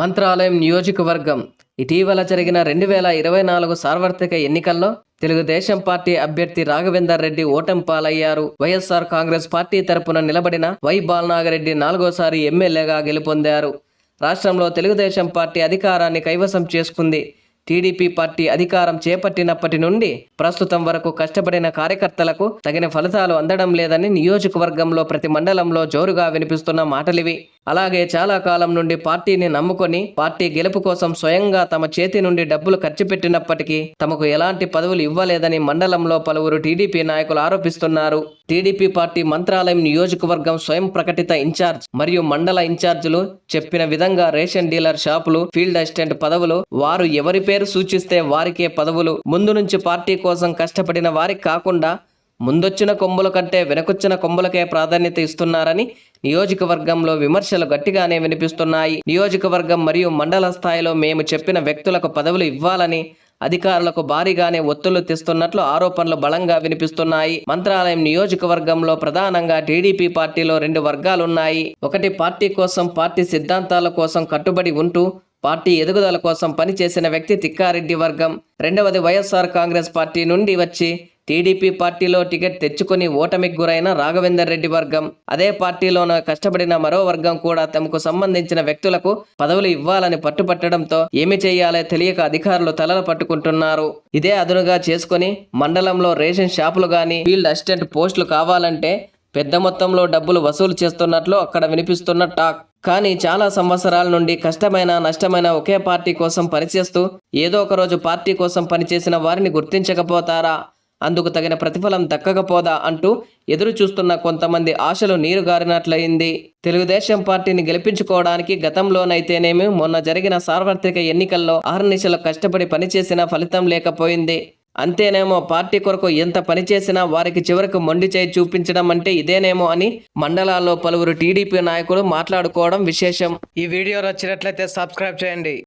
మంత్రాలయం నియోజకవర్గం. ఇటీవల జరిగిన రెండు వేల ఇరవై నాలుగు సార్వత్రిక ఎన్నికల్లో తెలుగుదేశం పార్టీ అభ్యర్థి రాఘవేందర్ రెడ్డి ఓటమి పాలయ్యారు. వైఎస్ఆర్ కాంగ్రెస్ పార్టీ తరపున నిలబడిన వై బాలనాగరెడ్డి నాలుగోసారి ఎమ్మెల్యేగా గెలుపొందారు. రాష్ట్రంలో తెలుగుదేశం పార్టీ అధికారాన్ని కైవసం చేసుకుంది. టీడీపీ పార్టీ అధికారం చేపట్టినప్పటి నుండి ప్రస్తుతం వరకు కష్టపడిన కార్యకర్తలకు తగిన ఫలితాలు అందడం లేదని నియోజకవర్గంలో ప్రతి మండలంలో జోరుగా వినిపిస్తున్న మాటలివి. అలాగే చాలా కాలం నుండి పార్టీని నమ్ముకొని పార్టీ గెలుపు కోసం స్వయంగా తమ చేతి నుండి డబ్బులు ఖర్చు పెట్టినప్పటికీ తమకు ఎలాంటి పదవులు ఇవ్వలేదని మండలంలో పలువురు టీడీపీ నాయకులు ఆరోపిస్తున్నారు. టీడీపీ పార్టీ మంత్రాలయం నియోజకవర్గం స్వయం ప్రకటిత ఇన్ఛార్జ్ మరియు మండల ఇన్ఛార్జీలు చెప్పిన విధంగా రేషన్ డీలర్ షాపులు ఫీల్డ్ అసిస్టెంట్ పదవులు వారు ఎవరి పేరు సూచిస్తే వారికే పదవులు. ముందు నుంచి పార్టీ కోసం కష్టపడిన వారికి కాకుండా ముందొచ్చిన కొమ్ముల కంటే వెనకొచ్చిన కొమ్ములకే ప్రాధాన్యత ఇస్తున్నారని నియోజకవర్గంలో విమర్శలు గట్టిగానే వినిపిస్తున్నాయి. నియోజకవర్గం మరియు మండల స్థాయిలో మేము చెప్పిన వ్యక్తులకు పదవులు ఇవ్వాలని అధికారులకు భారీగానే ఒత్తులు తెస్తున్నట్లు ఆరోపణలు బలంగా వినిపిస్తున్నాయి. మంత్రాలయం నియోజకవర్గంలో ప్రధానంగా టీడీపీ పార్టీలో రెండు వర్గాలున్నాయి. ఒకటి పార్టీ కోసం పార్టీ సిద్ధాంతాల కోసం కట్టుబడి ఉంటూ పార్టీ ఎదుగుదల కోసం పనిచేసిన వ్యక్తి తిక్కారెడ్డి వర్గం. రెండవది వైఎస్ఆర్ కాంగ్రెస్ పార్టీ నుండి వచ్చి టీడీపీ పార్టీలో టికెట్ తెచ్చుకుని ఓటమికి గురైన రాఘవేందర్ రెడ్డి వర్గం. అదే పార్టీలోన కష్టపడిన మరో వర్గం కూడా తమకు సంబంధించిన వ్యక్తులకు పదవులు ఇవ్వాలని పట్టుపట్టడంతో ఏమి చేయాలో తెలియక అధికారులు తలలు పట్టుకుంటున్నారు. ఇదే అదునుగా చేసుకుని మండలంలో రేషన్ షాపులు గాని ఫీల్డ్ అసిస్టెంట్ పోస్టులు కావాలంటే పెద్ద మొత్తంలో డబ్బులు వసూలు చేస్తున్నట్లు అక్కడ వినిపిస్తున్న టాక్. కానీ చాలా సంవత్సరాల నుండి కష్టమైన నష్టమైన ఒకే పార్టీ కోసం పనిచేస్తూ ఏదో ఒక రోజు పార్టీ కోసం పనిచేసిన వారిని గుర్తించకపోతారా? అందుకు తగిన ప్రతిఫలం దక్కకపోదా అంటూ ఎదురు చూస్తున్న కొంతమంది ఆశలు నీరుగారినట్లయింది. తెలుగుదేశం పార్టీని గెలిపించుకోవడానికి గతంలోనైతేనేమి మొన్న జరిగిన సార్వత్రిక ఎన్నికల్లో ఆహర్నిశలు కష్టపడి పనిచేసిన ఫలితం లేకపోయింది. అంతేనేమో పార్టీ కొరకు ఎంత పనిచేసినా వారికి చివరకు మొండి చేయి చూపించడం అంటే ఇదేనేమో అని మండలాల్లో పలువురు టీడీపీ నాయకులు మాట్లాడుకోవడం విశేషం. ఈ వీడియో నచ్చినట్లయితే సబ్స్క్రైబ్ చేయండి.